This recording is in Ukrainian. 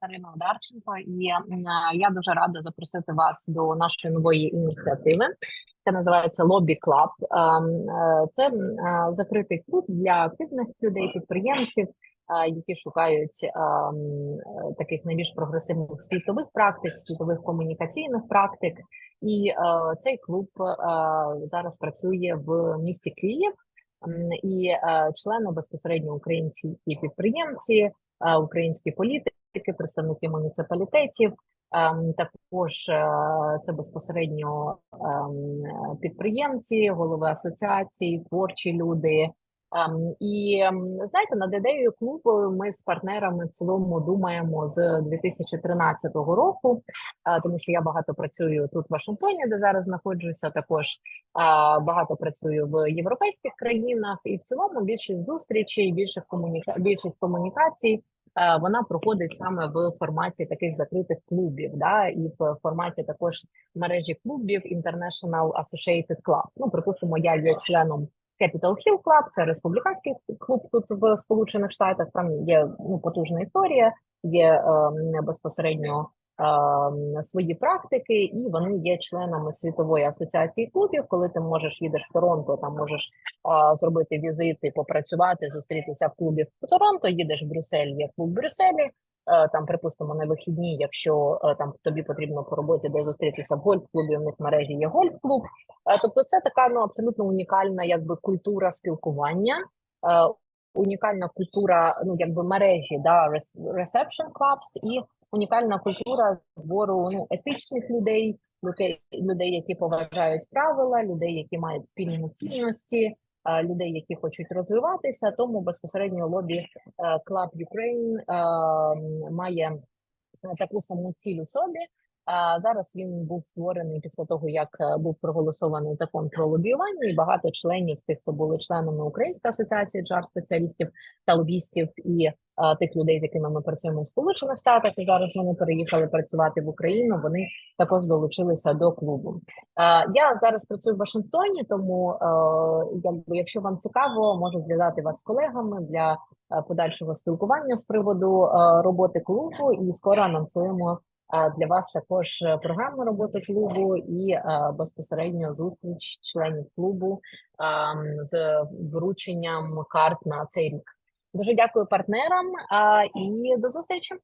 Катерина Одарченко, і е, я дуже рада запросити вас до нашої нової ініціативи. Це називається Лобі Клаб. Це е, закритий клуб для активних людей, підприємців, е, які шукають е, м, е, таких найбільш прогресивних світових практик, світових комунікаційних практик. І е, цей клуб е, зараз працює в місті Київ. І е, члени безпосередньо українці і підприємці, е, українські політики, представники муніципалітетів. Ем, Також е, це безпосередньо ем, підприємці, голови асоціацій, творчі люди. Ем, І знаєте, над ідеєю клубу ми з партнерами в цілому думаємо з 2013 року, е, тому що я багато працюю тут в Вашингтоні, де зараз знаходжуся. Також е, багато працюю в європейських країнах, і в цілому більшість зустрічей, більших комуніка... більшість комунікацій вона проходить саме в форматі таких закритих клубів, да, і в форматі також мережі клубів International Associated Club. Ну, припустимо, я є членом Capital Hill Club, це республіканський клуб тут в Сполучених Штатах. Там є ну, потужна історія, є е, безпосередньо е, свої практики, і вони є членами світової асоціації клубів. Коли ти можеш їдеш в Торонто, там можеш е, зробити візити, попрацювати, зустрітися в клубі в Торонто. Їдеш в Брюссель, є клуб в Брюсселі. Е, Там, припустимо, на вихідні, якщо е, там тобі потрібно по роботі де зустрітися в гольф-клубі, в них в мережі є гольф-клуб. Е, Тобто, це така ну абсолютно унікальна, якби культура спілкування, унікальна культура, ну якби мережі, да, reception clubs і унікальна культура збору ну етичних людей, людей, які поважають правила, людей, які мають спільні цінності. Людей, які хочуть розвиватися, тому безпосередньо лобі е, Club Ukraine е, має е, таку саму ціль у собі. А зараз він був створений після того, як був проголосований закон про лобіювання, і багато членів тих, хто були членами Української асоціації джар спеціалістів та лобістів, і тих людей, з якими ми працюємо в Сполучених Штатах, і зараз вони переїхали працювати в Україну. Вони також долучилися до клубу. Я зараз працюю в Вашингтоні, тому якщо вам цікаво, можу зв'язати вас з колегами для подальшого спілкування з приводу роботи клубу, і скоро анонсуємо для вас також програма роботи клубу і безпосередньо зустріч членів клубу з врученням карт на цей рік. Дуже дякую партнерам і до зустрічі.